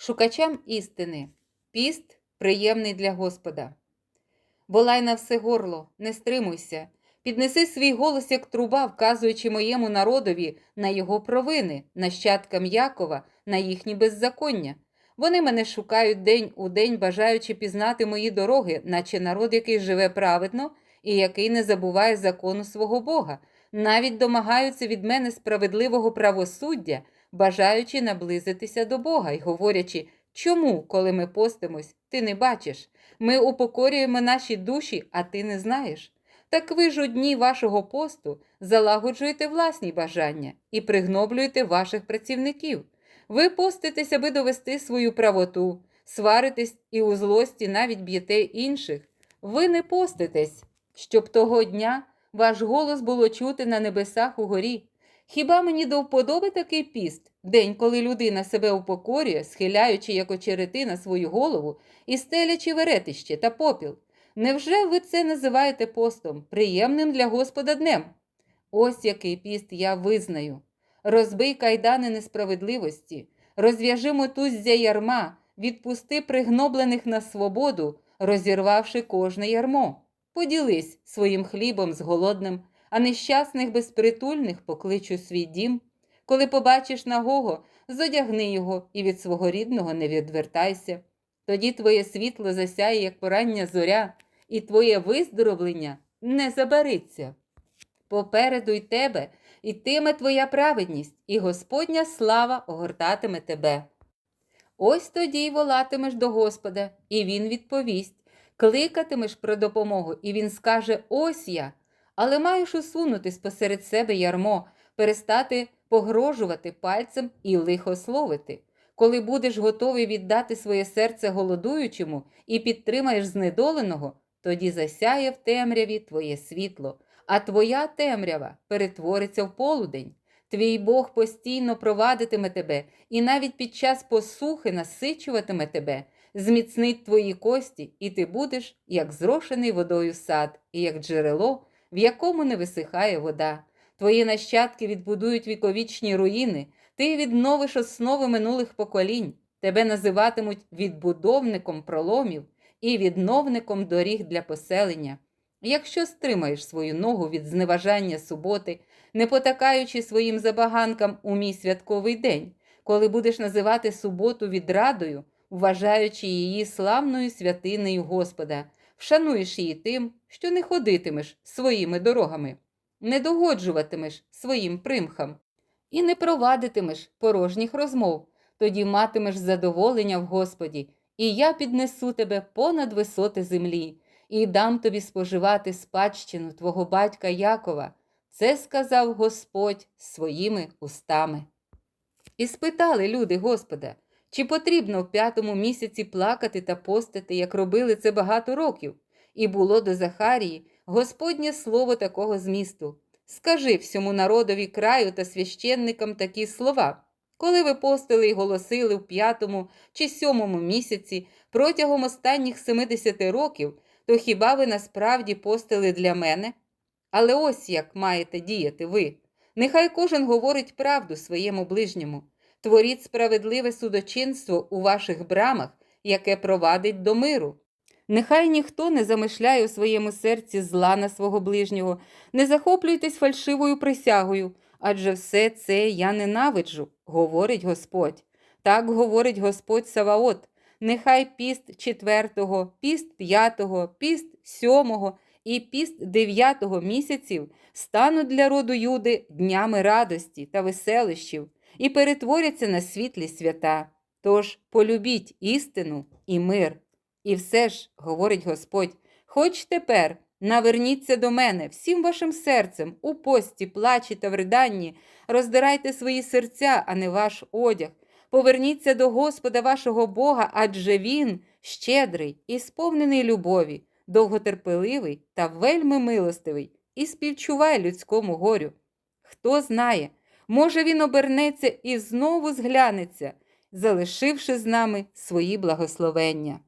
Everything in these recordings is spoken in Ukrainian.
шукачам істини, піст приємний для Господа. Волай на все горло, не стримуйся, піднеси свій голос, як труба, вказуючи моєму народові на його провини, нащадкам Якова, на їхні беззаконня. Вони мене шукають день у день, бажаючи пізнати мої дороги, наче народ, який живе праведно і який не забуває закону свого Бога, навіть домагаються від мене справедливого правосуддя, бажаючи наблизитися до Бога і говорячи, чому, коли ми постимось, ти не бачиш? Ми упокорюємо наші душі, а ти не знаєш. Так ви ж у дні вашого посту залагоджуєте власні бажання і пригноблюєте ваших працівників. Ви поститесь, аби довести свою правоту, сваритесь і у злості навіть б'єте інших. Ви не поститесь, щоб того дня ваш голос було чути на небесах угорі. Хіба мені до вподоби такий піст, день, коли людина себе упокорює, схиляючи як очерети на свою голову і стелячи веретище та попіл? Невже ви це називаєте постом, приємним для Господа днем? Ось який піст я визнаю. Розбий кайдани несправедливості, розв'яжи мотуззя ярма, відпусти пригноблених на свободу, розірвавши кожне ярмо. Поділись своїм хлібом з голодним, а нещасних безпритульних поклич у свій дім. Коли побачиш нагого, зодягни його і від свого рідного не відвертайся. Тоді твоє світло засяє, як порання зоря, і твоє виздоровлення не забариться. Попереду й тебе йтиме твоя праведність, і Господня слава огортатиме тебе. Ось тоді й волатимеш до Господа, і Він відповість, кликатимеш про допомогу, і Він скаже: Ось я. Але маєш усунути спосеред себе ярмо, перестати погрожувати пальцем і лихословити. Коли будеш готовий віддати своє серце голодуючому і підтримаєш знедоленого, тоді засяє в темряві твоє світло, а твоя темрява перетвориться в полудень. Твій Бог постійно провадитиме тебе і навіть під час посухи насичуватиме тебе, зміцнить твої кості, і ти будеш, як зрошений водою сад, і як джерело, в якому не висихає вода. Твої нащадки відбудують віковічні руїни, ти відновиш основи минулих поколінь, тебе називатимуть відбудовником проломів і відновником доріг для поселення. Якщо стримаєш свою ногу від зневажання суботи, не потакаючи своїм забаганкам у мій святковий день, коли будеш називати суботу відрадою, вважаючи її славною святинею Господа, вшануєш її тим, що не ходитимеш своїми дорогами, не догоджуватимеш своїм примхам і не провадитимеш порожніх розмов, тоді матимеш задоволення в Господі, і я піднесу тебе понад висоти землі, і дам тобі споживати спадщину твого батька Якова. Це сказав Господь своїми устами. І спитали люди Господа, чи потрібно в п'ятому місяці плакати та постити, як робили це багато років, і було до Захарії Господнє слово такого змісту. Скажи всьому народові краю та священникам такі слова. Коли ви постили і голосили в п'ятому чи сьомому місяці протягом останніх 70 років, то хіба ви насправді постили для мене? Але ось як маєте діяти ви. Нехай кожен говорить правду своєму ближньому. Творіть справедливе судочинство у ваших брамах, яке провадить до миру. Нехай ніхто не замишляє у своєму серці зла на свого ближнього, не захоплюйтесь фальшивою присягою, адже все це я ненавиджу, говорить Господь. Так говорить Господь Саваот. Нехай піст четвертого, піст п'ятого, піст сьомого і піст дев'ятого місяців стануть для роду Юди днями радості та веселищів і перетворяться на світлі свята. Тож полюбіть істину і мир. І все ж, говорить Господь, хоч тепер наверніться до мене всім вашим серцем, у пості, плачі та в риданні, роздирайте свої серця, а не ваш одяг. Поверніться до Господа вашого Бога, адже Він щедрий і сповнений любові, довготерпеливий та вельми милостивий, і співчуває людському горю. Хто знає, може він обернеться і знову зглянеться, залишивши з нами свої благословення.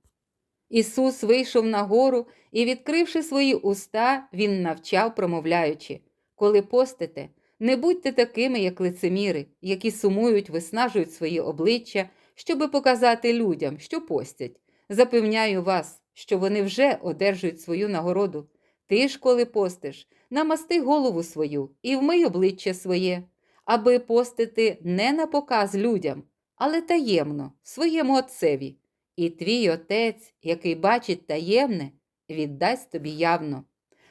Ісус вийшов на гору і, відкривши свої уста, Він навчав, промовляючи Коли постите, не будьте такими, як лицеміри, які сумують, виснажують свої обличчя, щоби показати людям, що постять. Запевняю вас, що вони вже одержують свою нагороду. Ти ж, коли постиш, намасти голову свою і вмий обличчя своє, аби постити не на показ людям, але таємно, своєму отцеві. І твій отець, який бачить таємне, віддасть тобі явно.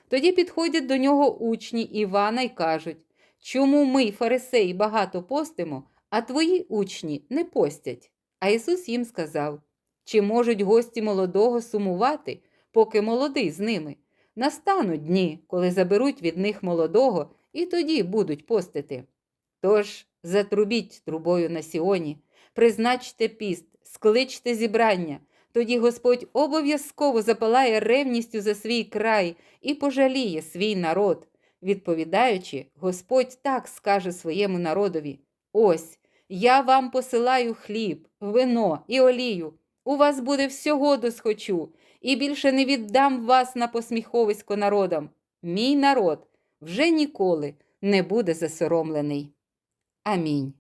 Тоді підходять до нього учні Івана й кажуть, чому ми, фарисеї, багато постимо, а твої учні не постять? А Ісус їм сказав, чи можуть гості молодого сумувати, поки молодий з ними? Настануть дні, коли заберуть від них молодого, і тоді будуть постити. Тож затрубіть трубою на Сіоні, призначте піст, скличте зібрання, тоді Господь обов'язково запалає ревністю за свій край і пожаліє свій народ. Відповідаючи, Господь так скаже своєму народові: Ось я вам посилаю хліб, вино і олію. У вас буде всього досхочу, і більше не віддам вас на посміховисько народам. Мій народ вже ніколи не буде засоромлений. Амінь.